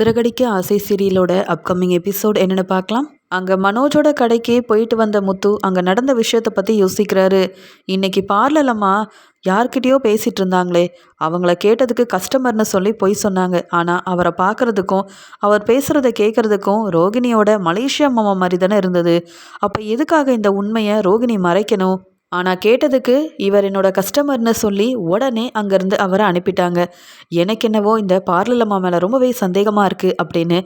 சிறகடிக்க ஆசை சீரியலோட upcoming episode என்னென்னு பார்க்கலாம். அங்கே மனோஜோட கடைக்கு போயிட்டு வந்த முத்து அங்கே நடந்த விஷயத்தை பற்றி யோசிக்கிறாரு. இன்னைக்கு பார்லலம்மா யார்கிட்டயோ பேசிகிட்டு இருந்தாங்களே. அவங்கள கேட்டதுக்கு கஸ்டமர்னு சொல்லி பொய் சொன்னாங்க. ஆனால் அவரை பார்க்குறதுக்கும் அவர் பேசுகிறத கேட்குறதுக்கும் ரோகிணியோட மலேசியா மாமா மாதிரி தானே இருந்தது. அப்போ எதுக்காக இந்த உண்மையை ரோகிணி மறைக்கணும்? ஆனால் கேட்டதுக்கு இவர் என்னோட கஸ்டமர்னு சொல்லி உடனே அங்கேருந்து அவரை அனுப்பிட்டாங்க. எனக்கு என்னவோ இந்த பார்லலம்மா மேலே ரொம்பவே சந்தேகமாக இருக்குது அப்படின்னு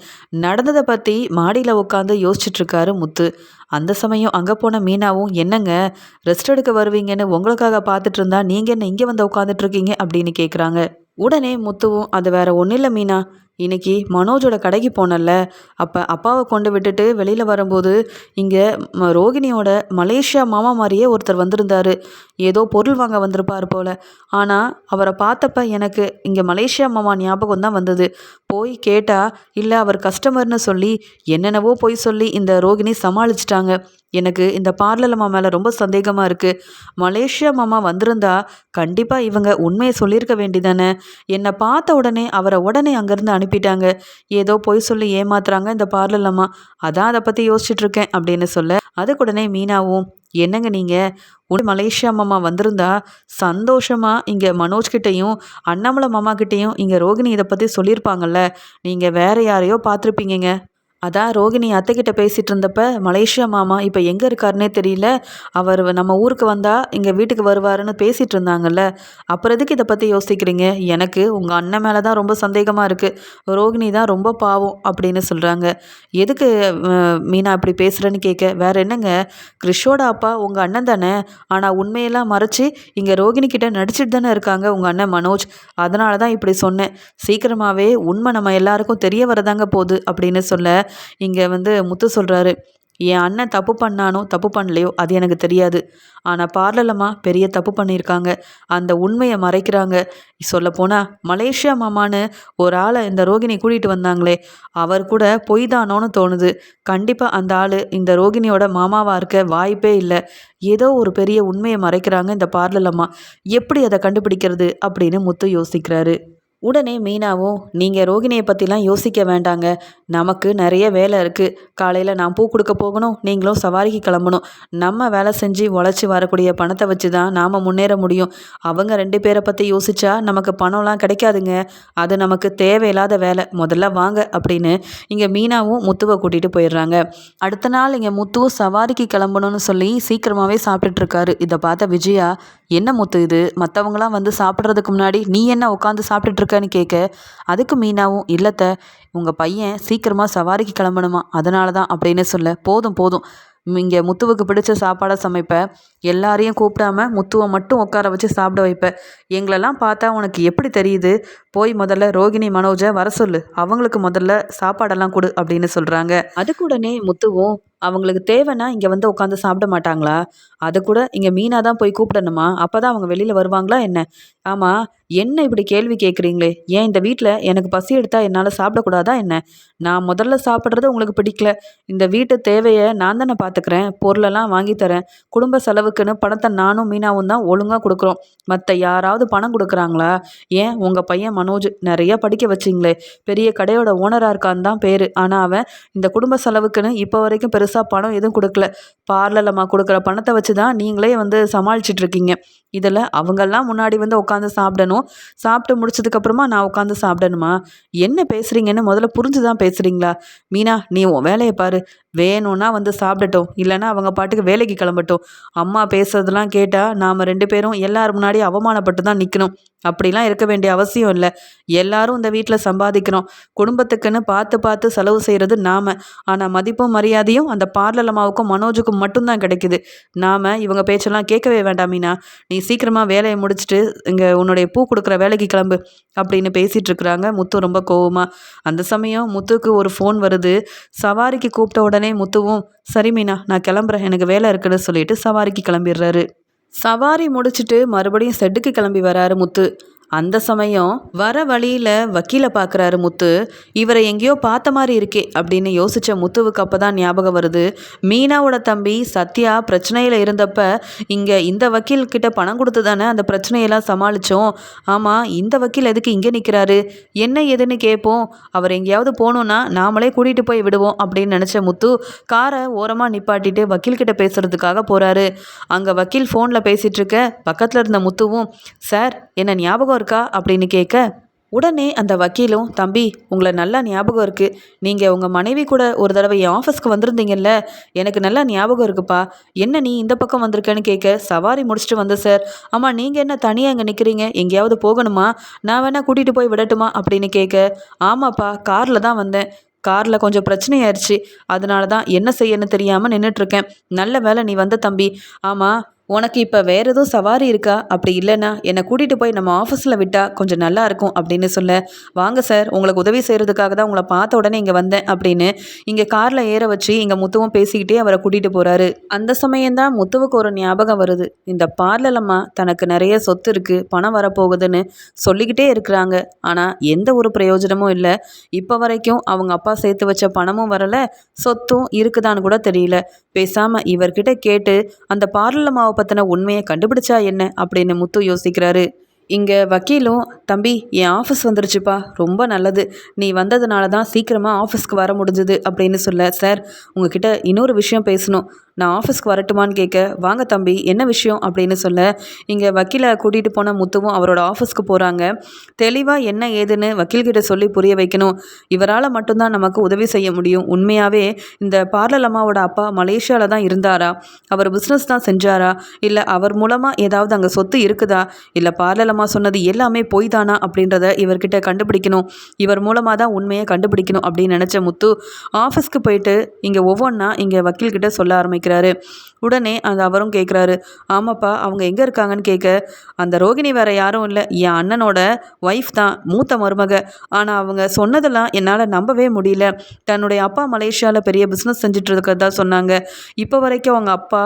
நடந்ததை பற்றி மாடியில் உட்காந்து யோசிச்சுட்ருக்காரு முத்து. அந்த சமயம் அங்கே போன மீனாவும் என்னங்க? ரெஸ்ட் எடுக்க வருவீங்கன்னு உங்களுக்காக பார்த்துட்டு இருந்தா நீங்கள் என்ன இங்கே வந்து உட்காந்துட்ருக்கீங்க அப்படின்னு கேட்குறாங்க உடனே முத்துவும் அது வேற ஒன்றும் இல்லை மீனா. இன்னைக்கு மனோஜோட கடைக்கு போனல அப்போ அப்பாவை கொண்டு விட்டுட்டு வெளியில் வரும்போது இங்கே ரோகிணியோட மலேசியா மாமா மாதிரியே ஒருத்தர் வந்திருந்தார். ஏதோ பொருள் வாங்க வந்திருப்பார் போல். ஆனால் அவரை பார்த்தப்ப எனக்கு இங்கே மலேசியா மாமா ஞாபகம் தான் வந்தது. போய் கேட்டால் இல்லை அவர் கஸ்டமர்னு சொல்லி என்னென்னவோ போய் சொல்லி இந்த ரோகிணி சமாளிச்சிட்டாங்க. எனக்கு இந்த பார்லர் அம்மா மேலே ரொம்ப சந்தேகமாக இருக்குது மலேசியா மாமா வந்திருந்தா கண்டிப்பாக இவங்க உண்மையை சொல்லியிருக்க வேண்டிதானே என்னை பார்த்த உடனே அவரை உடனே அங்கேருந்து அனுப்பிட்டாங்க. ஏதோ பொய் சொல்லி ஏமாத்துறாங்க இந்த பார்லர் அம்மா. அதான் அதை பற்றி யோசிச்சுட்ருக்கேன் அப்படின்னு சொல்ல அதுக்குடனே மீனாவும் என்னங்க நீங்கள் உன் மலேசியா மாமா வந்திருந்தா சந்தோஷமாக இங்கே மனோஜ்கிட்டையும் அண்ணாமலை மாமா கிட்டேயும் இங்கே ரோகிணி இதை பற்றி சொல்லியிருப்பாங்கல்ல. நீங்கள் வேறு யாரையோ பார்த்துருப்பீங்க அதான் ரோகிணி அத்தைக்கிட்ட பேசிகிட்டு இருந்தப்ப மலேசியா மாமா இப்போ எங்கே இருக்காருனே தெரியல. அவர் நம்ம ஊருக்கு வந்தால் இங்கே வீட்டுக்கு வருவாருன்னு பேசிகிட்டு இருந்தாங்கல்ல அப்புறம் எதுக்கு இதை பற்றி யோசிக்கிறீங்க? எனக்கு உங்கள் அண்ணன் மேலே தான் ரொம்ப சந்தேகமாக இருக்குது ரோகிணி தான் ரொம்ப பாவம் அப்படின்னு சொல்கிறாங்க எதுக்கு மீனா இப்படி பேசுகிறேன்னு கேட்க வேற என்னங்க? கிறிஷோட அப்பா உங்கள் அண்ணன் தானே? ஆனால் உண்மையெல்லாம் மறைச்சி இங்கே ரோகிணி கிட்ட நடிச்சிட்டு தானே இருக்காங்க உங்கள் அண்ணன் மனோஜ். அதனால தான் இப்படி சொன்னேன். சீக்கிரமாகவே உண்மை நம்ம எல்லாருக்கும் தெரிய வரதாங்க போகுது அப்படின்னு சொல்ல இங்கே வந்து முத்து சொல்கிறாரு என் அண்ணன் தப்பு பண்ணானோ தப்பு பண்ணலையோ அது எனக்கு தெரியாது. ஆனால் பார்லலம்மா பெரிய தப்பு பண்ணியிருக்காங்க. அந்த உண்மையை மறைக்கிறாங்க. சொல்லப்போனால் மலேசியா மாமான்னு ஒரு ஆளை இந்த ரோகிணி கூட்டிகிட்டு வந்தாங்களே அவர் கூட பொய் தானோன்னு தோணுது. கண்டிப்பாக அந்த ஆள் இந்த ரோகிணியோட மாமாவாக இருக்க வாய்ப்பே இல்லை. ஏதோ ஒரு பெரிய உண்மையை மறைக்கிறாங்க இந்த பார்லலம்மா. எப்படி அதை கண்டுபிடிக்கிறது? அப்படின்னு முத்து யோசிக்கிறாரு. உடனே மீனாவும் நீங்கள் ரோகிணியை பற்றிலாம் யோசிக்க வேண்டாங்க. நமக்கு நிறைய வேலை இருக்குது காலையில் நான் பூ கொடுக்க போகணும் நீங்களும் சவாரிக்கு கிளம்பணும். நம்ம வேலை செஞ்சு உழைச்சி வரக்கூடிய பணத்தை வச்சு தான் நாம் முன்னேற முடியும். அவங்க ரெண்டு பேரை பற்றி யோசிச்சா நமக்கு பணம்லாம் கிடைக்காதுங்க. அது நமக்கு தேவையில்லாத வேலை. முதல்ல வாங்க அப்படின்னு இங்கே மீனாவும் முத்துவை கூட்டிகிட்டு போயிடுறாங்க. அடுத்த நாள் இங்கே முத்துவும் சவாரிக்கு கிளம்பணும்னு சொல்லி சீக்கிரமாகவே சாப்பிட்டுட்ருக்காரு. இதை பார்த்த விஜயா என்ன முத்து இது? மற்றவங்களாம் வந்து சாப்பிட்றதுக்கு முன்னாடி நீ என்ன உட்காந்து சாப்பிட்டுட்ருக்க? இருக்கன்னு கேட்க அதுக்கு மீனாவும் இல்லத்த உங்கள் பையன் சீக்கிரமாக சவாரிக்கு கிளம்பணுமா? அதனால தான் அப்படின்னு சொல்ல போதும் போதும். இங்கே முத்துவுக்கு பிடிச்ச சாப்பாடை சமைப்பேன் எல்லாரையும் கூப்பிடாம முத்துவை மட்டும் உட்கார வச்சு சாப்பிட வைப்பேன் எங்களெல்லாம் பார்த்தா உனக்கு எப்படி தெரியுது? போய் முதல்ல ரோகிணி மனோஜை வர சொல்லு. அவங்களுக்கு முதல்ல சாப்பாடெல்லாம் கொடு அப்படின்னு சொல்கிறாங்க அதுக்குடனே முத்துவும் அவங்களுக்கு தேவைன்னா இங்கே வந்து உட்காந்து சாப்பிட மாட்டாங்களா? அது கூட இங்கே மீனாக தான் போய் கூப்பிடணுமா? அப்போ தான் அவங்க வெளியில் வருவாங்களா என்ன? ஆமாம் என்ன இப்படி கேள்வி கேட்குறீங்களே ஏன் இந்த வீட்டில் எனக்கு பசி எடுத்தால் என்னால் சாப்பிடக்கூடாதா என்ன? நான் முதல்ல சாப்பிட்றது உங்களுக்கு பிடிக்கல. இந்த வீட்டு தேவையை நான் தானே பார்த்துக்கிறேன் பொருளெல்லாம் வாங்கி தரேன். குடும்ப செலவு செலவுக்குன்னு பணத்தை நானும் மீனாவும் தான் ஒழுங்காக கொடுக்குறோம். மற்ற யாராவது பணம் கொடுக்குறாங்களா? ஏன்? உங்கள் பையன் மனோஜ் நிறைய படிக்க வச்சிங்களே. பெரிய கடையோட ஓனராக இருக்கான்னு தான் பேர். ஆனால் அவன் இந்த குடும்ப செலவுக்குன்னு இப்போ வரைக்கும் பெருசாக பணம் எதுவும் கொடுக்கல. பார்லலம்மா கொடுக்குற பணத்தை வச்சு தான் நீங்களே வந்து சமாளிச்சிட்ருக்கீங்க இதில் அவங்கெல்லாம் முன்னாடி வந்து உட்காந்து சாப்பிடணும். சாப்பிட்டு முடிச்சதுக்கப்புறமா நான் உட்காந்து சாப்பிடணுமா? என்ன பேசுகிறீங்கன்னு முதல்ல புரிஞ்சு தான் பேசுகிறீங்களா மீனா நீ உன் வேலையை பாரு. வேணும்னா வந்து சாப்பிடட்டும். இல்லைன்னா அவங்க பாட்டுக்கு வேலைக்கு கிளம்பட்டும். அம்மா பேசுறதெல்லாம் கேட்டால் நாம் ரெண்டு பேரும் எல்லார் முன்னாடியும் அவமானப்பட்டு தான் நிற்கணும் அப்படிலாம் இருக்க வேண்டிய அவசியம் இல்லை. எல்லாரும் இந்த வீட்டில் சம்பாதிக்கிறோம். குடும்பத்துக்குன்னு பார்த்து பார்த்து செலவு செய்கிறது நாம். ஆனால் மதிப்பும் மரியாதையும் அந்த பார்லர் அம்மாவுக்கும் மனோஜுக்கும் மட்டும்தான் கிடைக்குது. நாம் இவங்க பேச்செல்லாம் கேட்கவே வேண்டாம் மீனா. நீ சீக்கிரமாக வேலையை முடிச்சுட்டு இங்கே உன்னுடைய பூ கொடுக்குற வேலைக்கு கிளம்பு அப்படின்னு பேசிகிட்டு இருக்கிறாங்க. முத்து ரொம்ப கோவமாக அந்த சமயம் முத்துக்கு ஒரு ஃபோன் வருது. சவாரிக்கு கூப்பிட்ட உடனே முத்துவும் சரி மீனா நான் கிளம்புறேன். எனக்கு வேலை இருக்குன்னு சொல்லிட்டு சவாரிக்கு கிளம்பிடுறாரு. சவாரி முடிச்சுட்டு மறுபடியும் செட்டுக்கு கிளம்பி வராரு முத்து. அந்த சமயம் வர வழியில் வக்கீலை பார்க்குறாரு முத்து. இவரை எங்கேயோ பார்த்த மாதிரி இருக்கே அப்படின்னு யோசித்த முத்துவுக்கு அப்போ தான் ஞாபகம் வருது. மீனாவோட தம்பி சத்யா பிரச்சனையில் இருந்தப்ப இங்கே இந்த வக்கீல்கிட்ட பணம் கொடுத்து தானே அந்த பிரச்சனையெல்லாம் சமாளித்தோம் ஆமாம் இந்த வக்கீல் எதுக்கு இங்கே நிற்கிறாரு என்ன ஏதுன்னு கேட்போம் அவர் எங்கேயாவது போகணுன்னா நாமளே கூட்டிகிட்டு போய் விடுவோம் அப்படின்னு நினச்ச முத்து காரை ஓரமாக நிப்பாட்டிட்டு வக்கீல்கிட்ட பேசுகிறதுக்காக போகிறாரு அங்கே வக்கீல் ஃபோனில் பேசிகிட்டு இருக்க பக்கத்தில் இருந்த முத்துவும் சார் என்ன ஞாபகம் இருக்கா அப்படின்னு கேட்க உடனே அந்த வக்கீலும் தம்பி உங்களை நல்லா ஞாபகம் இருக்குது நீங்கள் உங்கள் மனைவி கூட ஒரு தடவை என் ஆஃபீஸ்க்கு வந்திருந்தீங்கல்ல? எனக்கு நல்லா ஞாபகம் இருக்குப்பா. என்ன நீ இந்த பக்கம் வந்திருக்கேன்னு கேட்க சவாரி முடிச்சுட்டு வந்த சார். ஆமாம் நீங்கள் என்ன தனியாக இங்கே நிற்கிறீங்க எங்கேயாவது போகணுமா? நான் வேணால் கூட்டிகிட்டு போய் விடட்டுமா? அப்படின்னு கேட்க ஆமாப்பா காரில் தான் வந்தேன். காரில் கொஞ்சம் பிரச்சனையாயிருச்சு. அதனால தான் என்ன செய்யன்னு தெரியாமல் நின்றுட்டுருக்கேன் நல்ல வேலை நீ வந்த தம்பி. ஆமாம் உனக்கு இப்போ வேறு எதுவும் சவாரி இருக்கா? அப்படி இல்லைன்னா என்னை கூட்டிகிட்டு போய் நம்ம ஆஃபீஸில் விட்டால் கொஞ்சம் நல்லா இருக்கும் அப்படின்னு சொல்ல வாங்க சார் உங்களுக்கு உதவி செய்கிறதுக்காக தான் உங்களை பார்த்த உடனே இங்கே வந்தேன் அப்படின்னு இங்கே காரில் ஏற வச்சு இங்கே முத்துவும் பேசிக்கிட்டே அவரை கூட்டிகிட்டு போகிறாரு அந்த சமயம்தான் முத்துவுக்கு ஒரு ஞாபகம் வருது. இந்த பார்லலம்மா தனக்கு நிறைய சொத்து இருக்குது பணம் வரப்போகுதுன்னு சொல்லிக்கிட்டே இருக்கிறாங்க. ஆனால் எந்த ஒரு பிரயோஜனமும் இல்லை. இப்போ வரைக்கும் அவங்க அப்பா சேர்த்து வச்ச பணமும் வரலை சொத்தும் இருக்குதான்னு கூட தெரியல. பேசாமல் இவர்கிட்ட கேட்டு அந்த அம்மாவை பற்றின உண்மையை கண்டுபிடிச்சா என்ன அப்படின்னு முத்து யோசிக்கிறாரு. இங்கே வக்கீலும் தம்பி என் ஆஃபீஸ் வந்துருச்சுப்பா. ரொம்ப நல்லது. நீ வந்ததுனால தான் சீக்கிரமாக ஆஃபீஸ்க்கு வர முடிஞ்சுது அப்படின்னு சொல்ல சார் உங்ககிட்ட இன்னொரு விஷயம் பேசணும். நான் ஆஃபீஸ்க்கு வரட்டுமான்னு கேட்க வாங்க தம்பி என்ன விஷயம்? அப்படின்னு சொல்ல இங்கே வக்கீலை கூட்டிகிட்டு போன முத்துவும் அவரோட ஆஃபீஸ்க்கு போகிறாங்க தெளிவாக என்ன ஏதுன்னு வக்கீல்கிட்ட சொல்லி புரிய வைக்கணும். இவரால் மட்டும்தான் நமக்கு உதவி செய்ய முடியும். உண்மையாகவே இந்த பார்லர் அம்மாவோட அப்பா மலேசியாவில் தான் இருந்தாரா? அவர் பிஸ்னஸ் தான் செஞ்சாரா? இல்லை அவர் மூலமாக ஏதாவது அங்கே சொத்து இருக்குதா? இல்லை பார்லர் அம்மா சொன்னது எல்லாமே பொய் தானா அப்படின்றத இவர்கிட்ட கண்டுபிடிக்கணும். இவர் மூலமாக தான் உண்மையை கண்டுபிடிக்கணும் அப்படின்னு நினச்ச முத்து ஆஃபீஸ்க்கு போயிட்டு இங்கே ஒவ்வொன்றா இங்கே வக்கீல்கிட்ட சொல்ல ஆரம்பிக்கும் ஆரம்பிக்கிறாரு உடனே அந்த அவரும் கேட்குறாரு ஆமாப்பா அவங்க எங்கே இருக்காங்கன்னு கேட்க. அந்த ரோகிணி வேற யாரும் இல்லை. என் அண்ணனோட ஒய்ஃப் தான் மூத்த மருமக. ஆனால் அவங்க சொன்னதெல்லாம் என்னால் நம்பவே முடியல. தன்னுடைய அப்பா மலேசியாவில் பெரிய பிஸ்னஸ் செஞ்சுட்டு இருக்கிறதா சொன்னாங்க. இப்போ வரைக்கும் அவங்க அப்பா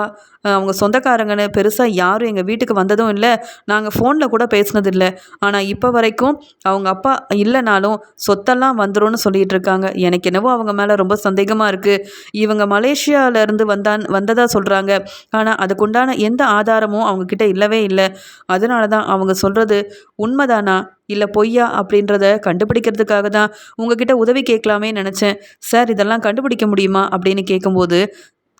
அவங்க சொந்தக்காரங்கன்னு பெருசாக யாரும் எங்கள் வீட்டுக்கு வந்ததும் இல்லை. நாங்கள் ஃபோனில் கூட பேசினதில்லை ஆனால் இப்போ வரைக்கும் அவங்க அப்பா இல்லைனாலும் சொத்தெல்லாம் வந்துடும் சொல்லிட்டு இருக்காங்க. எனக்கு என்னவோ அவங்க மேலே ரொம்ப சந்தேகமாக இருக்குது இவங்க மலேசியாவிலேருந்து வந்தான் வந்ததாக சொல்கிறாங்க ஆனால் அதுக்குண்டான எந்த ஆதாரமும் அவங்கக்கிட்ட இல்லவே இல்லை. அதனால தான் அவங்க சொல்கிறது உண்மைதானா? இல்லை பொய்யா அப்படின்றத கண்டுபிடிக்கிறதுக்காக தான் உங்ககிட்ட உதவி கேட்கலாமே நினச்சேன். சார் இதெல்லாம் கண்டுபிடிக்க முடியுமா அப்படின்னு கேட்கும்போது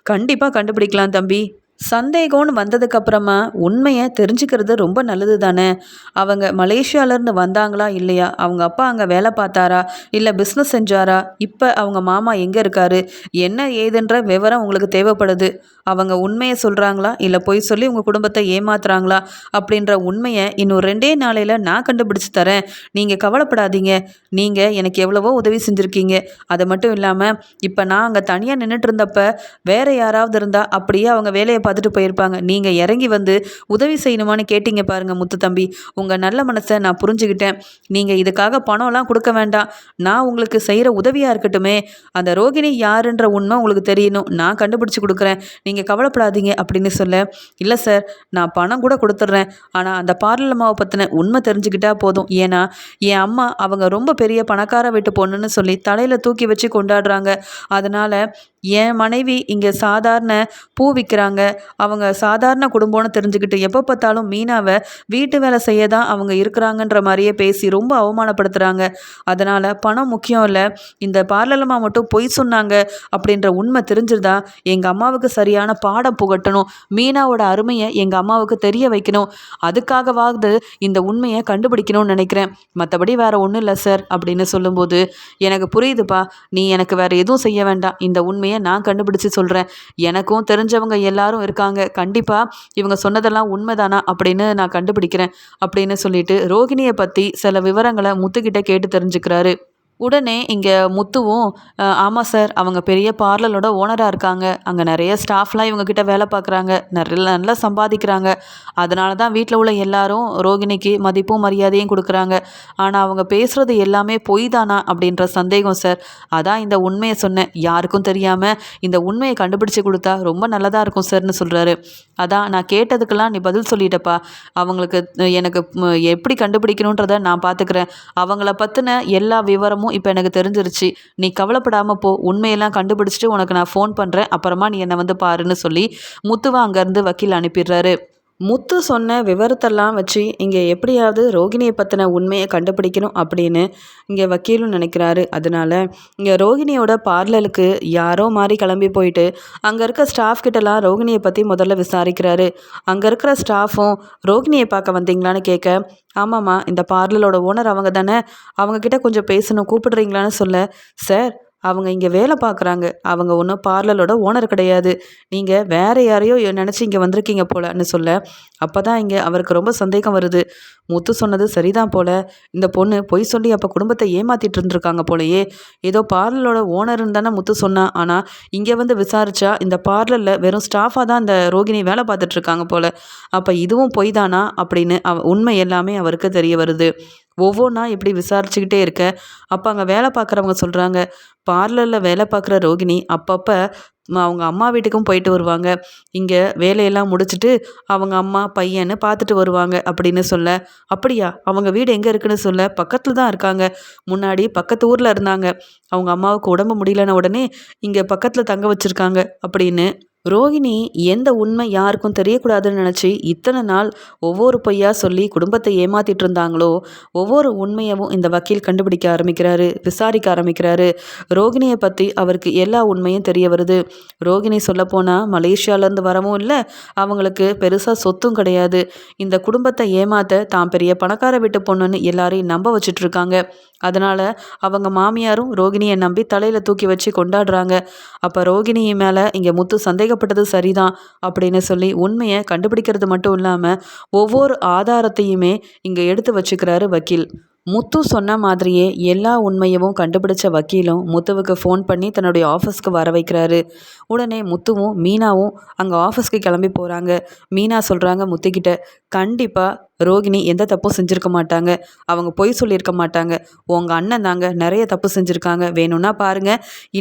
கண்டிப்பாக கண்டுபிடிக்கலாம் தம்பி. சந்தேகம்னு வந்ததுக்கப்புறமா உண்மையை தெரிஞ்சுக்கிறது ரொம்ப நல்லது தானே அவங்க மலேசியாவிலேருந்து வந்தாங்களா இல்லையா? அவங்க அப்பா அங்கே வேலை பார்த்தாரா? இல்லை பிஸ்னஸ் செஞ்சாரா? இப்போ அவங்க மாமா எங்கே இருக்காரு? என்ன ஏதுன்ற விவரம் உங்களுக்கு தேவைப்படுது. அவங்க உண்மையை சொல்கிறாங்களா இல்லை பொய் சொல்லி உங்கள் குடும்பத்தை ஏமாத்துறாங்களா? அப்படின்ற உண்மையை இன்னும் ரெண்டே நாளையில் நான் கண்டுபிடிச்சி தரேன். நீங்கள் கவலைப்படாதீங்க. நீங்கள் எனக்கு எவ்வளவோ உதவி செஞ்சுருக்கீங்க. அது மட்டும் இல்லாமல் இப்போ நான் அங்கே தனியாக நின்றுட்டு இருந்தப்ப வேறு யாராவது இருந்தால் அப்படியே அவங்க வேலையை பார்த்துட்டு போயிருப்பாங்க. நீங்கள் இறங்கி வந்து உதவி செய்யணுமான்னு கேட்டீங்க பாருங்கள் முத்து தம்பி. உங்கள் நல்ல மனசை நான் புரிஞ்சுக்கிட்டேன் நீங்கள் இதுக்காக பணம்லாம் கொடுக்க வேண்டாம். நான் உங்களுக்கு செய்கிற உதவியாக இருக்கட்டுமே. அந்த ரோகிணி யாருன்ற உண்மை உங்களுக்கு தெரியணும். நான் கண்டுபிடிச்சி கொடுக்குறேன். நீங்கள் கவலைப்படாதீங்க அப்படின்னு சொல்ல இல்லை சார் நான் பணம் கூட கொடுத்துட்றேன். ஆனால் அந்த பார்லர் அம்மாவை பற்றின உண்மை தெரிஞ்சுக்கிட்டா போதும். ஏன்னா என் அம்மா அவங்க ரொம்ப பெரிய பணக்கார வீட்டு பொண்ணுன்னு சொல்லி தலையில் தூக்கி வச்சு கொண்டாடுறாங்க. அதனால் என் மனைவி இங்கே சாதாரண பூ விற்கிறாங்க அவங்க சாதாரண குடும்பம்னு தெரிஞ்சுக்கிட்டு எப்போ பார்த்தாலும் மீனாவை வீட்டு வேலை செய்ய தான் அவங்க இருக்கிறாங்கன்ற மாதிரியே பேசி ரொம்ப அவமானப்படுத்துகிறாங்க அதனால் பணம் முக்கியம் இல்லை. இந்த பார்லலம்மா மட்டும் பொய் சொன்னாங்க அப்படின்ற உண்மை தெரிஞ்சிருந்தா எங்கள் அம்மாவுக்கு சரியான பாடம் புகட்டணும். மீனாவோட அருமையை எங்கள் அம்மாவுக்கு தெரிய வைக்கணும். அதுக்காகவாவது இந்த உண்மையை கண்டுபிடிக்கணும்னு நினைக்கிறேன். மற்றபடி வேறு ஒன்றும் இல்லை சார் அப்படின்னு சொல்லும்போது எனக்கு புரியுதுப்பா. நீ எனக்கு வேறு எதுவும் செய்ய வேண்டாம். இந்த உண்மை உண்மையை நான் கண்டுபிடிச்சு சொல்கிறேன் எனக்கும் தெரிஞ்சவங்க எல்லாரும் இருக்காங்க. கண்டிப்பாக இவங்க சொன்னதெல்லாம் உண்மைதானா அப்படின்னு நான் கண்டுபிடிக்கிறேன் அப்படின்னு சொல்லிட்டு ரோகிணியை பற்றி சில விவரங்களை முத்துக்கிட்ட கேட்டு தெரிஞ்சுக்கிறாரு. உடனே இங்கே முத்துவும் ஆமாம் சார் அவங்க பெரிய பார்லரோட ஓனராக இருக்காங்க. அங்கே நிறைய ஸ்டாஃப்லாம் இவங்கக்கிட்ட வேலை பார்க்குறாங்க. நிறைய நல்லா சம்பாதிக்கிறாங்க. அதனால தான் வீட்டில் உள்ள எல்லாரும் ரோகிணிக்கு மதிப்பும் மரியாதையும் கொடுக்குறாங்க. ஆனால் அவங்க பேசுகிறது எல்லாமே பொய் தானா அப்படின்ற சந்தேகம் சார். அதான் இந்த உண்மையை சொன்னேன். யாருக்கும் தெரியாமல் இந்த உண்மையை கண்டுபிடிச்சு கொடுத்தா ரொம்ப நல்லதாக இருக்கும் சார்னு சொல்கிறாரு அதான் நான் கேட்டதுக்கெல்லாம் நீ பதில் சொல்லிட்டப்பா. அவங்களுக்கு எனக்கு எப்படி கண்டுபிடிக்கணுன்றதை நான் பார்த்துக்கிறேன் அவங்கள பற்றின எல்லா விவரமும் இப்போ எனக்கு தெரிஞ்சிருச்சு. நீ கவலைப்படாமல் போ. உண்மையெல்லாம் கண்டுபிடிச்சிட்டு உனக்கு நான் ஃபோன் பண்ணுறேன் அப்புறமா நீ என்னை வந்து பாருன்னு சொல்லி முத்துவா அங்கேருந்து வக்கீல் அனுப்பிடுறாரு. முத்து சொன்ன விவரத்தெல்லாம் வச்சு இங்கே எப்படியாவது ரோகிணியை பற்றின உண்மையை கண்டுபிடிக்கணும் அப்படின்னு இங்கே வக்கீலும் நினைக்கிறாரு. அதனால இங்கே ரோகிணியோட பார்லருக்கு யாரோ மாதிரி கிளம்பி போயிட்டு அங்கே இருக்க ஸ்டாஃப் கிட்டலாம் ரோகிணியை பற்றி முதல்ல விசாரிக்கிறாரு. அங்கே இருக்கிற ஸ்டாஃபும் ரோகிணியை பார்க்க வந்தீங்களான்னு கேட்க ஆமாம்மா இந்த பார்லரோட ஓனர் அவங்க தானே? அவங்கக்கிட்ட கொஞ்சம் பேசணும் கூப்பிடுறீங்களான்னு சொல்ல. சார் அவங்க இங்கே வேலை பார்க்குறாங்க அவங்க ஒன்றும் பார்லரோட ஓனர் கிடையாது. நீங்கள் வேறு யாரையோ நினச்சி இங்கே வந்திருக்கீங்க போலன்னு சொல்ல அப்போ தான் இங்கே அவருக்கு ரொம்ப சந்தேகம் வருது. முத்து சொன்னது சரிதான் போல. இந்த பொண்ணு பொய் சொல்லி அப்போ குடும்பத்தை ஏமாத்திட்டு இருந்திருக்காங்க போலயே. ஏதோ பார்லரோட ஓனர்னு தானே முத்து சொன்னான் ஆனால் இங்கே வந்து விசாரிச்சா இந்த பார்லரில் வெறும் ஸ்டாஃபாக தான் இந்த ரோகிணி வேலை பார்த்துட்டு இருக்காங்க போல. அப்போ இதுவும் பொய் தானா? அப்படின்னு அவ உண்மை எல்லாமே அவருக்கு தெரிய வருது. ஒவ்வொன்றா இப்படி விசாரிச்சுக்கிட்டே இருக்க? அப்போ அங்கே வேலை பார்க்குறவங்க சொல்கிறாங்க பார்லரில் வேலை பார்க்குற ரோகிணி அப்பப்போ அவங்க அம்மா வீட்டுக்கும் போயிட்டு வருவாங்க. இங்கே வேலையெல்லாம் முடிச்சுட்டு அவங்க அம்மா பையன்னு பார்த்துட்டு வருவாங்க அப்படின்னு சொல்ல. அப்படியா? அவங்க வீடு எங்கே இருக்குன்னு சொல்ல? பக்கத்தில் தான் இருக்காங்க. முன்னாடி பக்கத்து ஊரில் இருந்தாங்க. அவங்க அம்மாவுக்கு உடம்பு முடியலன உடனே இங்கே பக்கத்தில் தங்க வச்சுருக்காங்க அப்படின்னு ரோகிணி எந்த உண்மை யாருக்கும் தெரியக்கூடாதுன்னு நினச்சி இத்தனை நாள் ஒவ்வொரு பொய்யா சொல்லி குடும்பத்தை ஏமாத்திட்டு இருந்தாங்களோ ஒவ்வொரு உண்மையவும் இந்த வக்கீல் கண்டுபிடிக்க ஆரம்பிக்கிறாரு விசாரிக்க ஆரம்பிக்கிறாரு. ரோகிணியை பற்றி அவருக்கு எல்லா உண்மையும் தெரிய வருது. ரோகிணி சொல்லப்போனால் மலேசியாவிலேருந்து வரவும் இல்லை அவங்களுக்கு பெருசாக சொத்தும் கிடையாது. இந்த குடும்பத்தை ஏமாத்த தான் பெரிய பணக்கார வீட்டு பொண்ணுன்னு எல்லாரையும் நம்ப வச்சுட்டு இருக்காங்க அதனால் அவங்க மாமியாரும் ரோகிணியை நம்பி தலையில் தூக்கி வச்சு கொண்டாடுறாங்க. அப்போ ரோகிணி மேலே இங்கே முத்து சந்தேகப்பட்டது சரிதான் அப்படின்னு சொல்லி உண்மையை கண்டுபிடிக்கிறது மட்டும் இல்லாமல் ஒவ்வொரு ஆதாரத்தையுமே இங்கே எடுத்து வச்சுக்கிறாரு வக்கீல். முத்து சொன்ன மாதிரியே எல்லா உண்மையவும் கண்டுபிடிச்ச வக்கீலும் முத்துவுக்கு ஃபோன் பண்ணி தன்னுடைய ஆஃபீஸ்க்கு வர வைக்கிறாரு. உடனே முத்துவும் மீனாவும் அங்கே ஆஃபீஸ்க்கு கிளம்பி போகிறாங்க மீனா சொல்கிறாங்க முத்துக்கிட்ட கண்டிப்பாக ரோகிணி எந்த தப்பும் செஞ்சுருக்க மாட்டாங்க. அவங்க பொய் சொல்லியிருக்க மாட்டாங்க. உங்கள் அண்ணன் தாங்க நிறைய தப்பு செஞ்சுருக்காங்க. வேணும்னா பாருங்க.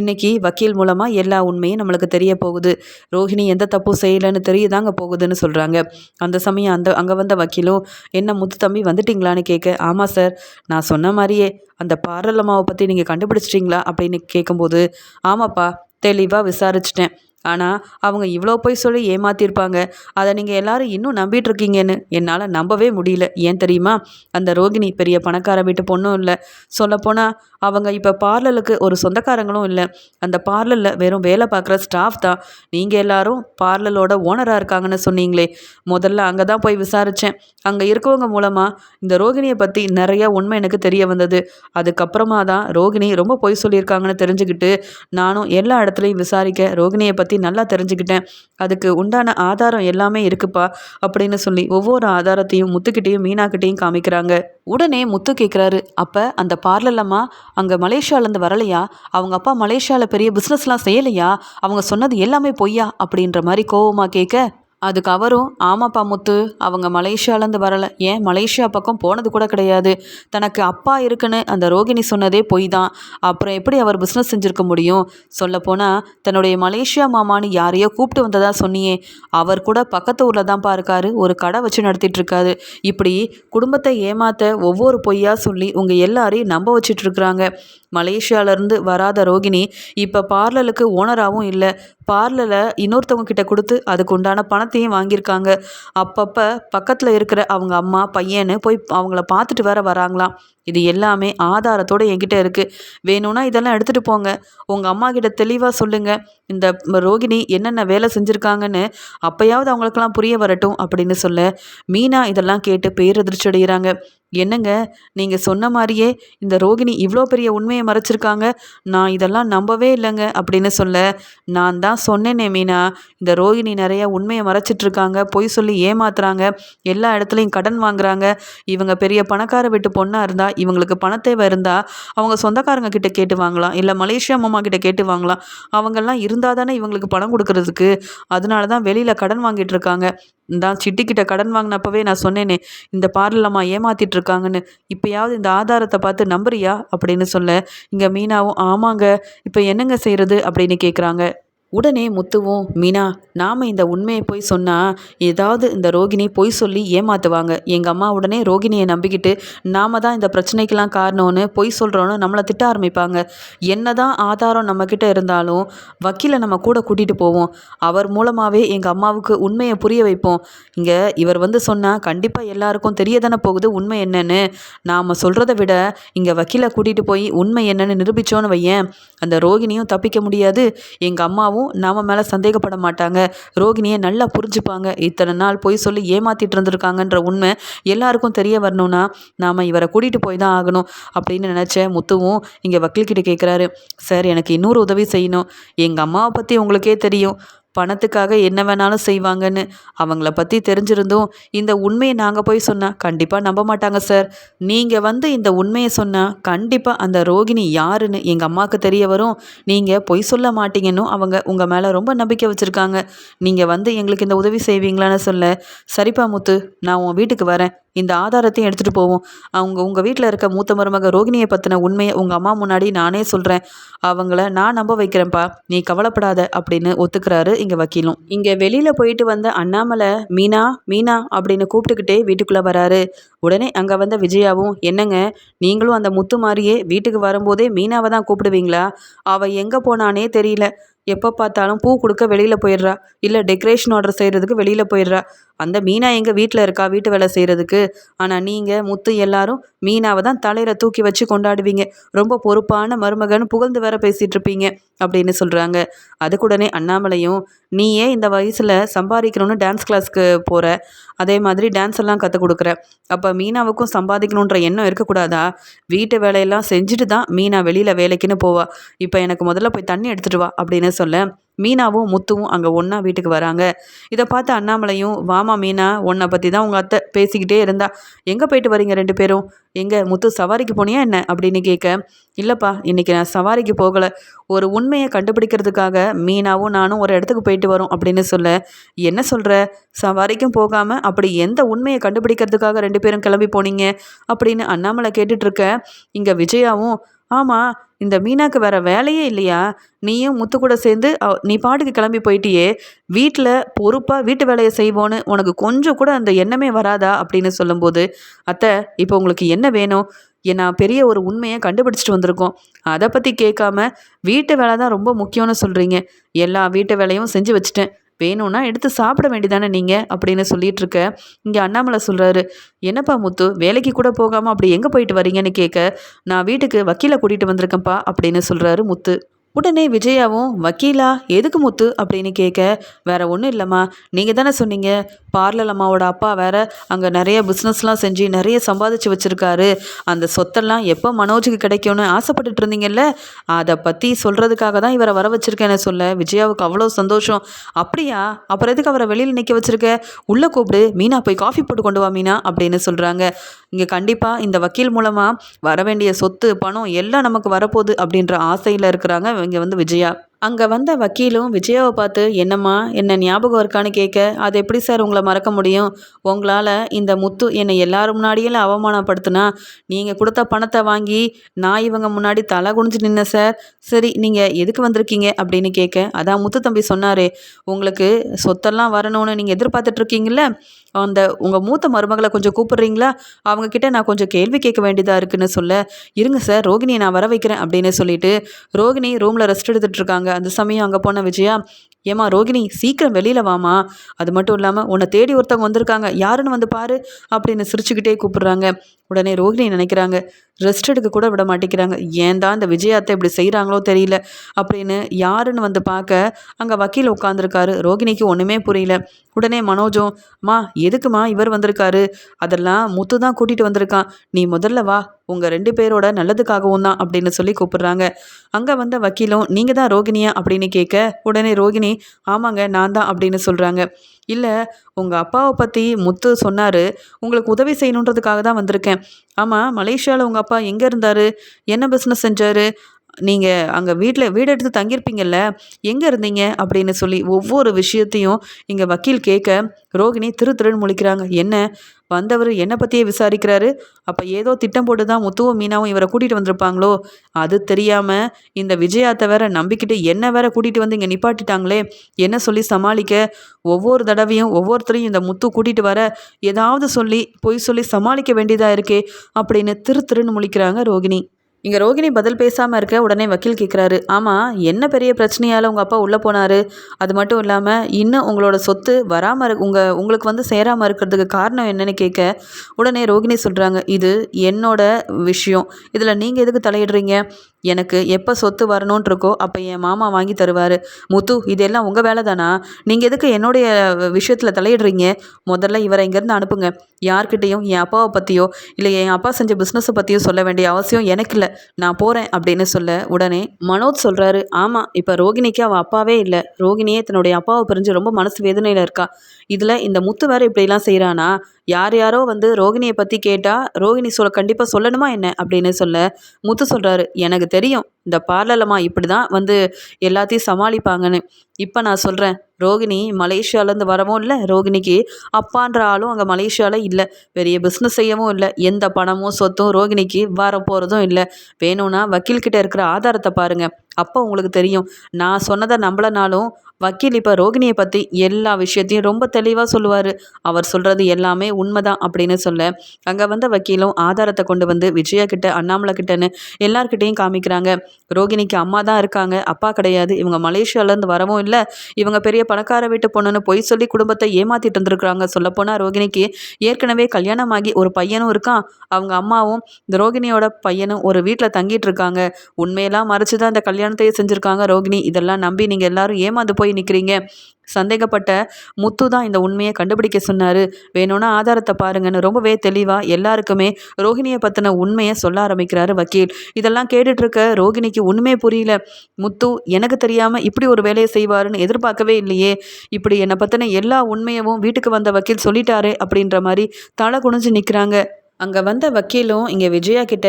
இன்னைக்கு வக்கீல் மூலமாக எல்லா உண்மையும் நம்மளுக்கு தெரிய போகுது. ரோஹிணி எந்த தப்பும் செய்யலைன்னு தெரியதாங்க போகுதுன்னு சொல்கிறாங்க அந்த சமயம் அந்த அங்கே வந்த வக்கீலும் என்ன முத்து தம்பி வந்துட்டிங்களான்னு கேட்க ஆமாம் சார் நான் சொன்ன மாதிரியே அந்த பாரலம்மாவை பற்றி நீங்கள் கண்டுபிடிச்சிட்டிங்களா? அப்படின்னு கேட்கும்போது ஆமாப்பா தெளிவாக விசாரிச்சிட்டேன். ஆனால் அவங்க இவ்வளோ போய் சொல்லி ஏமாத்திருப்பாங்க. அதை நீங்கள் எல்லாரும் இன்னும் நம்பிட்டு இருக்கீங்கன்னு என்னால் நம்பவே முடியல. ஏன் தெரியுமா? அந்த ரோகிணி பெரிய பணக்கார வீட்டு பொண்ணும் இல்லை. சொல்லப்போனால் அவங்க இப்போ பார்லருக்கு ஒரு சொந்தக்காரங்களும் இல்லை. அந்த பார்லரில் வெறும் வேலை பார்க்குற ஸ்டாஃப் தான். நீங்கள் எல்லாரும் பார்லரோட ஓனராக இருக்காங்கன்னு சொன்னீங்களே. முதல்ல அங்கே தான் போய் விசாரித்தேன் அங்கே இருக்கவங்க மூலமாக இந்த ரோகிணியை பற்றி நிறைய உண்மை எனக்கு தெரிய வந்தது. அதுக்கப்புறமா தான் ரோகிணி ரொம்ப பொய் சொல்லியிருக்காங்கன்னு தெரிஞ்சுக்கிட்டு நானும் எல்லா இடத்துலையும் விசாரிக்க ரோகிணியை பற்றி நல்லா தெரிஞ்சுக்கிட்டேன். அதுக்கு உண்டான ஆதாரம் எல்லாமே இருக்குப்பா அப்படின்னு சொல்லி ஒவ்வொரு ஆதாரத்தையும் முத்துக்கிட்டேயும் மீனாக்கிட்டேயும் காமிக்கிறாங்க. உடனே முத்து கேட்குறாரு அப்போ அந்த பார்லர்லம்மா அங்கே மலேசியாலேருந்து வரலையா? அவங்க அப்பா மலேசியாவில் பெரிய பிஸ்னஸ்லாம் செய்யலையா? அவங்க சொன்னது எல்லாமே பொய்யா? அப்படின்ற மாதிரி கோவமாக கேட்க அதுக்கு அவரும் ஆமாப்பா முத்து அவங்க மலேசியாலேருந்து வரலை. ஏன்? மலேசியா பக்கம் போனது கூட கிடையாது. தனக்கு அப்பா இருக்குன்னு அந்த ரோகிணி சொன்னதே பொய் தான் அப்புறம் எப்படி அவர் பிஸ்னஸ் செஞ்சுருக்க முடியும்? சொல்லப்போனால் தன்னுடைய மலேசியா மாமான்னு யாரையோ கூப்பிட்டு வந்ததா சொன்னியே. அவர் கூட பக்கத்து ஊரில் தான்ப்பா இருக்காரு. ஒரு கடை வச்சு நடத்திட்டு இருக்காரு இப்படி குடும்பத்தை ஏமாத்த ஒவ்வொரு பொய்யா சொல்லி உங்கள் எல்லாரையும் நம்ப வச்சிட்டு இருக்கிறாங்க மலேசியாவிலேருந்து வராத ரோகிணி இப்போ பார்லருக்கு ஓனராகவும் இல்லை. பார்லரில் இன்னொருத்தவங்க கிட்ட கொடுத்து அதுக்கு உண்டான பணத்தையும் வாங்கியிருக்காங்க. அப்பப்போ பக்கத்தில் இருக்கிற அவங்க அம்மா பையன்னு போய் அவங்கள பார்த்துட்டு வேற வராங்களாம். இது எல்லாமே ஆதாரத்தோடு என்கிட்ட இருக்குது வேணும்னா இதெல்லாம் எடுத்துகிட்டு போங்க. உங்கள் அம்மா கிட்ட தெளிவாக சொல்லுங்கள் இந்த ரோகிணி என்னென்ன வேலை செஞ்சுருக்காங்கன்னு அப்போயாவது அவங்களுக்கெல்லாம் புரிய வரட்டும் அப்படின்னு சொல்ல மீனா இதெல்லாம் கேட்டு பேரதிர்ச்சி அடைகிறாங்க என்னங்க? நீங்கள் சொன்ன மாதிரியே இந்த ரோகிணி இவ்வளோ பெரிய உண்மையை மறைச்சிருக்காங்க. நான் இதெல்லாம் நம்பவே இல்லைங்க அப்படின்னு சொல்ல நான் தான் சொன்னேனே மீனா. இந்த ரோகிணி நிறைய உண்மையை மறைச்சிட்ருக்காங்க. பொய் சொல்லி ஏமாத்துறாங்க. எல்லா இடத்துலையும் கடன் வாங்குறாங்க. இவங்க பெரிய பணக்கார வீட்டு பொண்ணாக இருந்தால் இவங்களுக்கு பணத்தேவை இருந்தால் அவங்க சொந்தக்காரங்க கிட்ட கேட்டு வாங்கலாம். இல்லை மலேசியா மாமா கிட்ட கேட்டு வாங்கலாம். அவங்கெல்லாம் இருந்தால் தானே இவங்களுக்கு பணம் கொடுக்கறதுக்கு. அதனால தான் வெளியில் கடன் வாங்கிட்டு இருக்காங்க தான் சிட்டிக்கிட்ட கடன் வாங்கினப்பவே நான் சொன்னேனே இந்த பார்லம்மா ஏமாத்திட்டு இருக்காங்கன்னு. இப்போயாவது இந்த ஆதாரத்தை பார்த்து நம்புறியா? அப்படின்னு சொல்ல இங்கே மீனாவும் ஆமாங்க. இப்போ என்னங்க செய்கிறது அப்படின்னு கேட்குறாங்க உடனே முத்துவும் மீனா நாம் இந்த உண்மையை போய் சொன்னால் ஏதாவது இந்த ரோகிணி பொய் சொல்லி ஏமாற்றுவாங்க எங்கள் அம்மா உடனே ரோகிணியை நம்பிக்கிட்டு நாம தான் இந்த பிரச்சனைக்கெல்லாம் காரணம்னு பொய் சொல்கிறோன்னு நம்மளை திட்ட ஆரம்பிப்பாங்க. என்ன தான் ஆதாரம் நம்மக்கிட்ட இருந்தாலும் வக்கீலை நம்ம கூட கூட்டிகிட்டு போவோம். அவர் மூலமாகவே எங்கள் அம்மாவுக்கு உண்மையை புரிய வைப்போம். இங்கே இவர் வந்து சொன்னால் கண்டிப்பாக எல்லாருக்கும் தெரிய தானே போகுது உண்மை என்னன்னு. நாம் சொல்கிறத விட இங்கே வக்கீலை கூட்டிகிட்டு போய் உண்மை என்னன்னு நிரூபித்தோன்னு வையேன். அந்த ரோகிணியும் தப்பிக்க முடியாது. எங்கள் அம்மாவும் நாம மேலே சந்தேகப்பட மாட்டாங்க. ரோகிணியை நல்லா புரிஞ்சுப்பாங்க. இத்தனை நாள் போய் சொல்லி ஏமாத்திட்டு இருந்திருக்காங்கன்ற உண்மை எல்லாருக்கும் தெரிய வரணும்னா நாம் இவரை கூட்டிகிட்டு போய் தான் ஆகணும் அப்படின்னு நினச்ச முத்துவும் இங்கே வக்கீல்கிட்ட கேட்குறாரு சார் எனக்கு இன்னொரு உதவி செய்யணும். எங்கள் அம்மாவை பற்றி உங்களுக்கே தெரியும். பணத்துக்காக என்ன வேணாலும் செய்வாங்கன்னு அவங்கள பற்றி தெரிஞ்சிருந்தும் இந்த உண்மையை நாங்கள் போய் சொன்னால் கண்டிப்பாக நம்ப மாட்டாங்க சார் நீங்கள் வந்து இந்த உண்மையை சொன்னால் கண்டிப்பாக அந்த ரோகிணி யாருன்னு எங்கள் அம்மாவுக்கு தெரிய வரும். நீங்கள் பொய் சொல்ல மாட்டீங்கன்னு அவங்க உங்கள் மேலே ரொம்ப நம்பிக்கை வச்சுருக்காங்க. நீங்கள் வந்து எங்களுக்கு இந்த உதவி செய்வீங்களான்னு சொல்ல. சரிப்பா முத்து நான் உன் வீட்டுக்கு வரேன். இந்த ஆதாரத்தையும் எடுத்துகிட்டு போவோம். அவங்க உங்கள் வீட்டில் இருக்க மூத்த மருமக ரோகிணியை பற்றின உண்மையை உங்கள் அம்மா முன்னாடி நானே சொல்கிறேன் அவங்கள நான் நம்ப வைக்கிறேன்ப்பா. நீ கவலைப்படாத அப்படின்னு ஒத்துக்கிறாரு இங்கே வக்கீலும். இங்கே வெளியில் போயிட்டு வந்த அண்ணாமலை மீனா மீனா அப்படின்னு கூப்பிட்டுக்கிட்டே வீட்டுக்குள்ளே வராரு. உடனே அங்கே வந்த விஜயாவும் என்னங்க நீங்களும் அந்த முத்து மாதிரியே வீட்டுக்கு வரும்போதே மீனாவை தான் கூப்பிடுவீங்களா? அவள் எங்கே போனானே தெரியல. எப்போ பார்த்தாலும் பூ கொடுக்க வெளியில் போயிடுறா. இல்லை டெக்கரேஷன் ஆர்டர் செய்கிறதுக்கு வெளியில் போயிடுறா. அந்த மீனா எங்கள் வீட்டில் இருக்கா? வீட்டு வேலை செய்கிறதுக்கு ஆனால் நீங்கள் முத்து எல்லாரும் மீனாவை தான் தலையில் தூக்கி வச்சு கொண்டாடுவீங்க. ரொம்ப பொறுப்பான மருமகன் புகழ்ந்து வேற பேசிகிட்டு இருப்பீங்க அப்படின்னு சொல்கிறாங்க அதுக்குடனே அண்ணாமலையும் நீயே இந்த வயசில் சம்பாதிக்கணும்னு டான்ஸ் கிளாஸ்க்கு போகிற அதே மாதிரி டான்ஸ் எல்லாம் கற்றுக் கொடுக்குற. அப்போ மீனாவுக்கும் சம்பாதிக்கணுன்ற எண்ணம் இருக்கக்கூடாதா? வீட்டு வேலையெல்லாம் செஞ்சுட்டு தான் மீனா வெளியில் வேலைக்குன்னு போவா. இப்போ எனக்கு முதல்ல போய் தண்ணி எடுத்துகிட்டு வா அப்படின்னு சொல்ல மீனாவும் முத்துவும் அங்கே ஒன்றா வீட்டுக்கு வராங்க. இதை பார்த்து அண்ணாமலையும் வாமா மீனா உன்னை பற்றி தான் உங்கள் அத்தை பேசிக்கிட்டே இருந்தா எங்கே போயிட்டு வரீங்க ரெண்டு பேரும்? எங்கே முத்து சவாரிக்கு போனியா என்ன? அப்படின்னு கேட்க இல்லைப்பா இன்றைக்கி நான் சவாரிக்கு போகலை. ஒரு உண்மையை கண்டுபிடிக்கிறதுக்காக மீனாவும் நானும் ஒரு இடத்துக்கு போயிட்டு வரோம் அப்படின்னு சொல்ல என்ன சொல்கிற சவாரிக்கும் போகாமல் அப்படி எந்த உண்மையை கண்டுபிடிக்கிறதுக்காக ரெண்டு பேரும் கிளம்பி போனீங்க? அப்படின்னு அண்ணாமலை கேட்டுட்ருக்க இங்கே விஜயாவும் ஆமாம் இந்த மீனாக்கு வேற வேலையே இல்லையா? நீயும் முத்து கூட சேர்ந்து நீ பாட்டுக்கு கிளம்பி போயிட்டியே. வீட்டில் பொறுப்பாக வீட்டு வேலையை செய்வோன்னு உனக்கு கொஞ்சம் கூட அந்த எண்ணமே வராதா? அப்படின்னு சொல்லும்போது அத்தை இப்போ உங்களுக்கு என்ன வேணும்? ஏன் நான் பெரிய ஒரு உண்மையை கண்டுபிடிச்சிட்டு வந்திருக்கோம். அதை பற்றி கேட்காம வீட்டு வேலை தான் ரொம்ப முக்கியம்னு சொல்கிறீங்க எல்லா வீட்டு வேலையும் செஞ்சு வச்சுட்டேன். வேணும்னா எடுத்து சாப்பிட வேண்டியதானே நீங்கள் அப்படின்னு சொல்லிட்டு இருக்க இங்கே அண்ணாமலை சொல்கிறாரு என்னப்பா முத்து வேலைக்கு கூட போகாமல் அப்படி எங்கே போயிட்டு வரீங்கன்னு கேட்க நான் வீட்டுக்கு வக்கீலை கூட்டிகிட்டு வந்திருக்கேன்ப்பா அப்படின்னு சொல்கிறாரு முத்து. உடனே விஜயாவும் வக்கீலா எதுக்கு முத்து? அப்படின்னு கேட்க வேற ஒன்றும் இல்லைம்மா. நீங்கள் தானே சொன்னீங்க. பார்லர் அம்மாவோட அப்பா வேற அங்கே நிறைய பிஸ்னஸ்லாம் செஞ்சு நிறைய சம்பாதிச்சு வச்சுருக்காரு. அந்த சொத்தெல்லாம் எப்போ மனோஜுக்கு கிடைக்கும்னு ஆசைப்பட்டுட்டு இருந்தீங்கல்ல? அதை பற்றி சொல்கிறதுக்காக தான் இவரை வர வச்சிருக்கேன்னு சொல்ல. விஜயாவுக்கு அவ்வளோ சந்தோஷம். அப்படியா? அப்புறம் எதுக்கு அவரை வெளியில் நிற்க வச்சுருக்க? உள்ளே கூப்பிடு. மீனா போய் காஃபி போட்டு கொண்டு வா மீனா அப்படின்னு சொல்கிறாங்க இங்கே கண்டிப்பாக இந்த வக்கீல் மூலமாக வர வேண்டிய சொத்து பணம் எல்லாம் நமக்கு வரப்போகுது அப்படின்ற ஆசையில் இருக்கிறாங்க இங்கே வந்து விஜயா. அங்கே வந்த வக்கீலும் விஜயாவை பார்த்து என்னம்மா என்ன ஞாபகம் இருக்கான்னு கேட்க அது எப்படி சார் உங்களை மறக்க முடியும்? உங்களால் இந்த முத்து என்னை எல்லாரும் முன்னாடியும் அவமானப்படுத்தினா நீங்கள் கொடுத்த பணத்தை வாங்கி நான் இவங்க முன்னாடி தலை குனிஞ்சு நின்னேன் சார். சரி நீங்கள் எதுக்கு வந்திருக்கீங்க? அப்படின்னு கேட்க அதான் முத்து தம்பி சொன்னாரே உங்களுக்கு சொத்தெல்லாம் வரணும்னு நீங்கள் எதிர்பார்த்துட்ருக்கீங்கள அந்த உங்கள் மூத்த மருமகளை கொஞ்சம் கூப்பிடுறீங்களா? அவங்கக்கிட்ட நான் கொஞ்சம் கேள்வி கேட்க வேண்டியதாக இருக்குன்னு சொல்ல இருங்க சார் ரோகிணியை நான் வர வைக்கிறேன் அப்படின்னு சொல்லிட்டு ரோகிணி ரூமில் ரெஸ்ட் எடுத்துகிட்டு இருக்காங்க. அந்த சமயம் அங்கே போன விஜயா ஏமா ரோகிணி சீக்கிரம் வெளியில் வாமா அது மட்டும் இல்லாமல் உன்னை தேடி ஒருத்தவங்க வந்திருக்காங்க. யாருன்னு வந்து பாரு அப்படின்னு சிரிச்சுக்கிட்டே கூப்பிடுறாங்க. உடனே ரோகிணி நினைக்கிறாங்க ரெஸ்ட் எடுக்க கூட விட மாட்டேங்கிறாங்க. ஏன் தான் இந்த விஜயாத்தை இப்படி செய்கிறாங்களோ தெரியல. அப்படின்னு யாருன்னு வந்து பார்க்க அங்கே வக்கீல் உட்காந்துருக்காரு ரோகிணிக்கு ஒன்றுமே புரியல. உடனே மனோஜும் மா எதுக்குமா இவர் வந்திருக்காரு? அதெல்லாம் முத்து தான் கூட்டிகிட்டு வந்திருக்கான். நீ முதல்ல வா உங்கள் ரெண்டு பேரோட நல்லதுக்காகவும் தான் அப்படின்னு சொல்லி கூப்பிடுறாங்க. அங்கே வந்த வக்கீலும் நீங்கள் தான் ரோகிணியா? அப்படின்னு கேட்க உடனே ரோகிணி ஆமாங்க நான் தான் அப்படின்னு சொல்கிறாங்க இல்லை உங்கள் அப்பாவை பற்றி முத்து சொன்னார் உங்களுக்கு உதவி செய்யணுன்றதுக்காக தான் வந்திருக்கேன். ஆமாம் மலேசியாவில் உங்கள் அப்பா எங்கே இருந்தார்? என்ன பிஸ்னஸ் செஞ்சார்? நீங்கள் அங்கே வீட்டில் வீடு எடுத்து தங்கியிருப்பீங்கல்ல எங்கே இருந்தீங்க? அப்படின்னு சொல்லி ஒவ்வொரு விஷயத்தையும் இங்கே வக்கீல் கேட்க ரோகிணி திரு திருன்னு முழிக்கிறாங்க. என்ன? வந்தவர் என்னை பற்றியே விசாரிக்கிறாரு. அப்போ ஏதோ திட்டம் போட்டு தான் முத்துவும் மீனாவும் இவரை கூட்டிகிட்டு வந்திருப்பாங்களோ? அது தெரியாமல் இந்த விஜயாத்தை வேற நம்பிக்கிட்டு என்ன வேற கூட்டிகிட்டு வந்து இங்கே நிப்பாட்டிட்டாங்களே? என்ன சொல்லி சமாளிக்க? ஒவ்வொரு தடவையும் ஒவ்வொருத்தரையும் இந்த முத்து கூட்டிகிட்டு வர ஏதாவது சொல்லி பொய் சொல்லி சமாளிக்க வேண்டியதாக இருக்கே அப்படின்னு திரு திருன்னு முழிக்கிறாங்க ரோகிணி. இங்கே ரோகிணி பதில் பேசாமல் இருக்க உடனே வக்கீல் கேட்குறாரு ஆமாம் என்ன பெரிய பிரச்சனையால் உங்கள் அப்பா உள்ளே போனார்? அது மட்டும் இல்லாமல் இன்னும் உங்களோட சொத்து வராமல் இரு உங்கள் உங்களுக்கு வந்து சேராமல் இருக்கிறதுக்கு காரணம் என்னன்னு கேட்க உடனே ரோகிணி சொல்கிறாங்க இது என்னோட விஷயம். இதில் நீங்கள் எதுக்கு தலையிடுறீங்க? எனக்கு எப்போ சொத்து வரணும்னு இருக்கோ அப்போ என் மாமா வாங்கி தருவார். முத்து இதெல்லாம் உங்கள் வேலை தானா நீங்கள் எதுக்கு என்னுடைய விஷயத்தில் தலையிடுறீங்க? முதல்ல இவரை இங்கேருந்து அனுப்புங்க. யார்கிட்டேயும் என் அப்பாவை பற்றியோ இல்லை என் அப்பா செஞ்ச பிஸ்னஸை பற்றியோ சொல்ல வேண்டிய அவசியம் எனக்கு இல்லை. நான் போகிறேன் அப்படின்னு சொல்ல உடனே மனோஜ் சொல்கிறாரு ஆமாம் இப்போ ரோகிணிக்கு அவள் அப்பாவே இல்லை. ரோகிணியே தன்னுடைய அப்பாவை பிரிஞ்சு ரொம்ப மனசு வேதனையில் இருக்கா. இதில் இந்த முத்து வேறு இப்படிலாம் செய்கிறானா யார் யாரோ வந்து ரோகிணியை பற்றி கேட்டால் ரோகிணி சொல்ல கண்டிப்பாக சொல்லணுமா என்ன? அப்படின்னு சொல்ல முத்து சொல்கிறாரு எனக்கு தெரியும். இந்த பார்லலம்மா இப்படி தான் வந்து எல்லாத்தையும் சமாளிப்பாங்கன்னு. இப்போ நான் சொல்கிறேன் ரோகிணி மலேசியாவிலேருந்து வரவும் இல்லை ரோகிணிக்கு அப்பான்ற ஆளும் அங்கே மலேசியாவில் இல்லை. பெரிய பிஸ்னஸ் செய்யவும் இல்லை எந்த பணமும் சொத்தும் ரோகிணிக்கு வர போகிறதும் இல்லை. வேணும்னா வக்கீல்கிட்ட இருக்கிற ஆதாரத்தை பாருங்கள் அப்போ உங்களுக்கு தெரியும். நான் சொன்னதை நம்பலனாலும் வக்கீல் இப்போ ரோகிணியை பற்றி எல்லா விஷயத்தையும் ரொம்ப தெளிவாக சொல்லுவார். அவர் சொல்கிறது எல்லாமே உண்மைதான் அப்படின்னு சொல்ல அங்கே வந்த வக்கீலும் ஆதாரத்தை கொண்டு வந்து விஜயா கிட்ட அண்ணாமலை கிட்டன்னு எல்லார்கிட்டையும் காமிக்கிறாங்க. ரோகிணிக்கு அம்மா தான் இருக்காங்க. அப்பா கிடையாது. இவங்க மலேசியாவிலேருந்து வரவும் இல்லை. இவங்க பெரிய பணக்கார வீட்டு பொண்ணுன்னு பொய் சொல்லி குடும்பத்தை ஏமாத்திட்டு இருந்திருக்கிறாங்க. சொல்லப்போனால் ரோகிணிக்கு ஏற்கனவே கல்யாணமாகி ஒரு பையனும் இருக்கான். அவங்க அம்மாவும் இந்த ரோகிணியோட பையனும் ஒரு வீட்டில் தங்கிட்டு இருக்காங்க. உண்மையெல்லாம் மறைச்சு தான் இந்த கல்யாணத்தையே செஞ்சுருக்காங்க ரோகிணி. இதெல்லாம் நம்பி நீங்கள் எல்லாரும் ஏமாந்து போய் நிற்கிறீங்க சந்தேகப்பட்ட முத்து தான் இந்த உண்மையை கண்டுபிடிக்க சொன்னார். வேணும்னா ஆதாரத்தை பாருங்கன்னு ரொம்பவே தெளிவாக எல்லாருக்குமே ரோஹிணியை பற்றின உண்மையை சொல்ல ஆரம்பிக்கிறாரு வக்கீல். இதெல்லாம் கேட்டுட்ருக்க ரோகிணிக்கு உண்மையே புரியல. முத்து எனக்கு தெரியாமல் இப்படி ஒரு வேலையை செய்வாருன்னு எதிர்பார்க்கவே இல்லையே. இப்படி என்னை பற்றின எல்லா உண்மையவும் வீட்டுக்கு வந்த வக்கீல் சொல்லிட்டாரே அப்படின்ற மாதிரி தலை குனிஞ்சு நிற்கிறாங்க அங்கே வந்த வக்கீலும் இங்கே விஜயா கிட்ட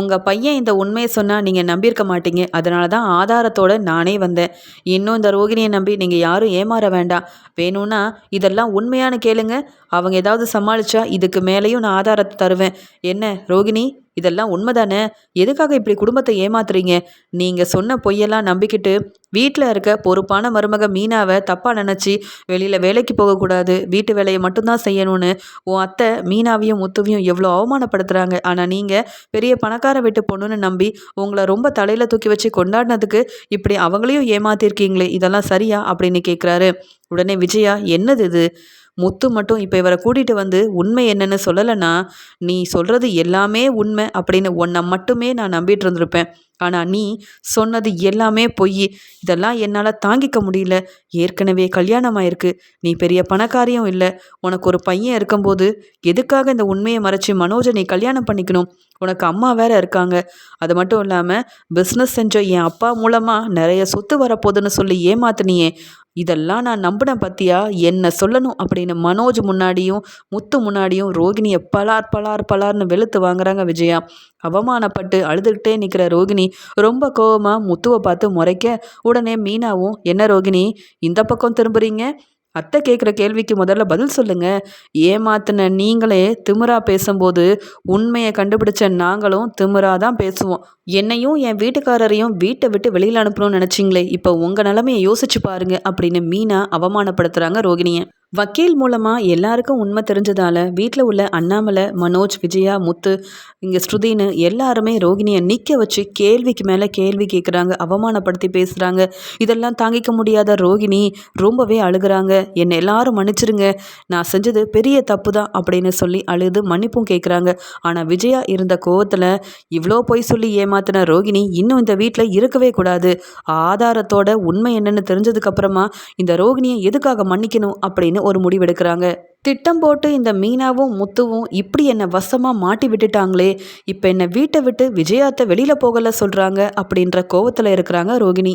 உங்கள் பையன் இந்த உண்மையை சொன்னால் நீங்கள் நம்பியிருக்க மாட்டீங்க. அதனால தான் ஆதாரத்தோடு நானே வந்தேன். இன்னும் இந்த ரோகிணியை நம்பி நீங்கள் யாரும் ஏமாற வேண்டாம். வேணும்னா இதெல்லாம் உண்மையான கேளுங்க. அவங்க ஏதாவது சமாளித்தா இதுக்கு மேலேயும் நான் ஆதாரத்தை தருவேன். என்ன ரோகிணி? இதெல்லாம் உண்மைதானே? எதுக்காக இப்படி குடும்பத்தை ஏமாத்துறீங்க? நீங்கள் சொன்ன பொய்யெல்லாம் நம்பிக்கிட்டு வீட்டில் இருக்க பொறுப்பான மருமக மீனாவை தப்பாக நினச்சி வெளியில் வேலைக்கு போகக்கூடாது வீட்டு வேலையை மட்டும்தான் செய்யணும்னு உன் அத்தை மீனாவையும் முத்துவையும் எவ்வளோ அவமானப்படுத்துகிறாங்க ஆனால் நீங்கள் பெரிய பணக்கார வீட்டு பொண்ணுன்னு நம்பி உங்களை ரொம்ப தலையில் தூக்கி வச்சு கொண்டாடினதுக்கு இப்படி அவங்களையும் ஏமாத்திருக்கீங்களே இதெல்லாம் சரியா? அப்படின்னு கேட்குறாரு உடனே விஜயா என்னது இது? முத்து மட்டும் இப்போ இவரை கூட்டிகிட்டு வந்து உண்மை என்னன்னு சொல்லலைன்னா நீ சொல்கிறது எல்லாமே உண்மை அப்படின்னு உன்னை மட்டுமே நான் நம்பிட்டு இருந்திருப்பேன். ஆனால் நீ சொன்னது எல்லாமே பொய். இதெல்லாம் என்னால் தாங்கிக்க முடியல. ஏற்கனவே கல்யாணம் ஆயிருக்கு நீ பெரிய பணக்காரியும் இல்லை. உனக்கு ஒரு பையன் இருக்கும்போது எதுக்காக இந்த உண்மையை மறைச்சி மனோஜை நீ கல்யாணம் பண்ணிக்கணும்? உனக்கு அம்மா வேற இருக்காங்க. அது மட்டும் இல்லாமல் பிஸ்னஸ் செஞ்ச என் அப்பா மூலமாக நிறைய சொத்து வரப்போகுதுன்னு சொல்லி ஏமாத்தினியே. இதெல்லாம் நான் நம்பின பத்தியா? என்ன சொல்லணும் அப்படின்னு மனோஜ் முன்னாடியும் முத்து முன்னாடியும் ரோகிணியை பலார் பலார் பலார்னு வெளுத்து வாங்குறாங்க விஜயா. அவமானப்பட்டு அழுதுகிட்டே நிற்கிற ரோகிணி ரொம்ப கோவமாக முத்துவை பார்த்து முறைக்க உடனே மீனாவும் என்ன ரோகிணி இந்த பக்கம் திரும்புறீங்க? அத்தை கேட்குற கேள்விக்கு முதல்ல பதில் சொல்லுங்க. ஏமாத்தின நீங்களே திமிரா பேசும்போது உண்மையை கண்டுபிடிச்ச நாங்களும் திமிரா தான் பேசுவோம். என்னையும் என் வீட்டுக்காரரையும் வீட்டை விட்டு வெளியில் அனுப்பணும்னு நினச்சிங்களே இப்போ உங்கள் நிலமையை யோசிச்சு பாருங்க அப்படின்னு மீனா அவமானப்படுத்துகிறாங்க ரோகிணியை. வக்கீல் மூலமாக எல்லாருக்கும் உண்மை தெரிஞ்சதால் வீட்டில் உள்ள அண்ணாமலை மனோஜ் விஜயா முத்து இங்கே ஸ்ருதின்னு எல்லாருமே ரோகிணியை நிற்க வச்சு கேள்விக்கு மேலே கேள்வி கேட்குறாங்க அவமானப்படுத்தி பேசுகிறாங்க இதெல்லாம் தாங்கிக்க முடியாத ரோகிணி ரொம்பவே அழுகிறாங்க. என்னை எல்லாரும் மன்னிச்சிருங்க. நான் செஞ்சது பெரிய தப்பு தான் அப்படின்னு சொல்லி அழுது மன்னிப்பும் கேட்குறாங்க ஆனால் விஜயா இருந்த கோவத்தில் இவ்வளோ பொய் சொல்லி ஏமாத்தின ரோகிணி இன்னும் இந்த வீட்டில் இருக்கவே கூடாது. ஆதாரத்தோட உண்மை என்னன்னு தெரிஞ்சதுக்கப்புறமா இந்த ரோகிணியை எதுக்காக மன்னிக்கணும் அப்படின்னு ஒரு முடிவெடுக்கிறாங்க. திட்டம் போட்டு இந்த மீனாவும் முத்துவும் இப்படி என்னை வசமாக மாட்டி விட்டுட்டாங்களே இப்போ என்னை வீட்டை விட்டு விஜயாத்தை வெளியில் போகல சொல்கிறாங்க அப்படின்ற கோவத்தில் இருக்கிறாங்க ரோகிணி.